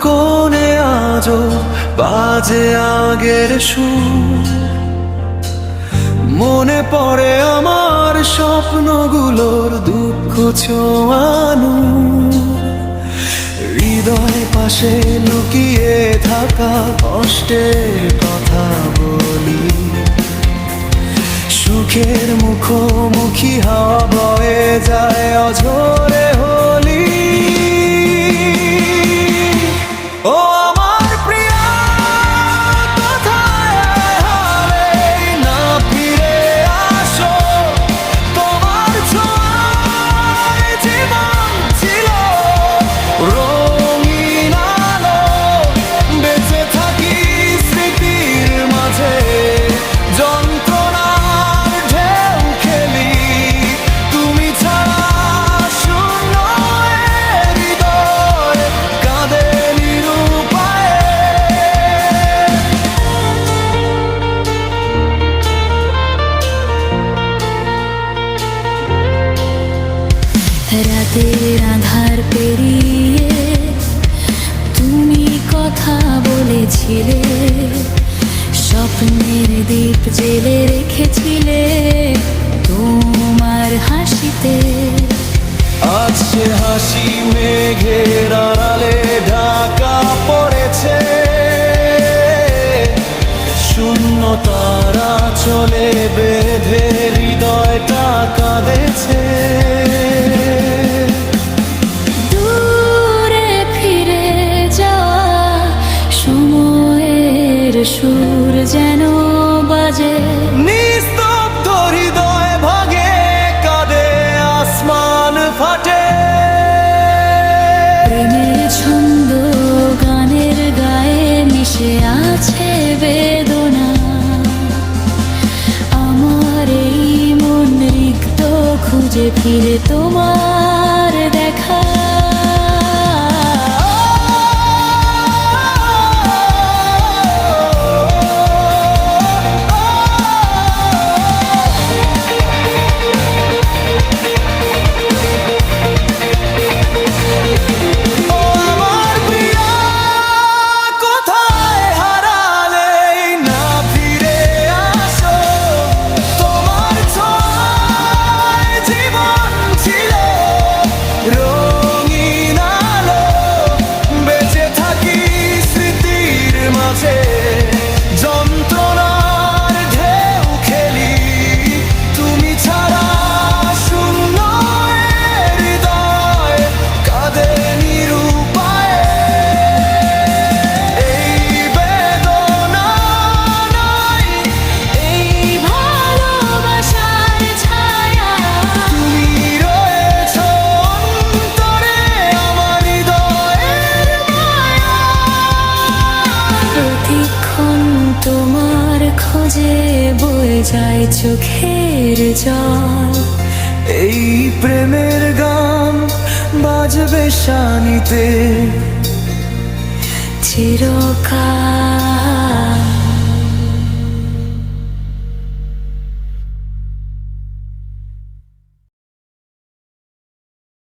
কোণে আজও বাজে আগের সুর। মনে পড়ে আমার স্বপ্নগুলোর দুঃখ ছোঁয়ানো। হৃদয় পাশে লুকিয়ে থাকা কষ্টের কথা বলি। সুখের মুখোমুখি হাওয়া বয়ে যায় অঝরে আধার পেরিয়ে তুমি কথা বলেছিলে, স্বপ্নের দ্বীপ জেলে রেখেছিলে তোমার হাসিতে। আজ সে হাসি মেঘের আড়ালে ঢাকা পড়েছে। শূন্য তারা চলে বেঁধে সুর যেন বাজে। নিস্তব্ধ হৃদয় ভাগে কাঁদে আসমান ফাটে। প্রেমের ছন্দ গানের গায়ে মিশে আছে বেদনা। আমার এই মন রিক্ত খুঁজে ফিরে তোমার তোমার খোঁজে বয়ে যায় চোখের জল। এই প্রেমের গান বাজবে শানিতে। চিরকাল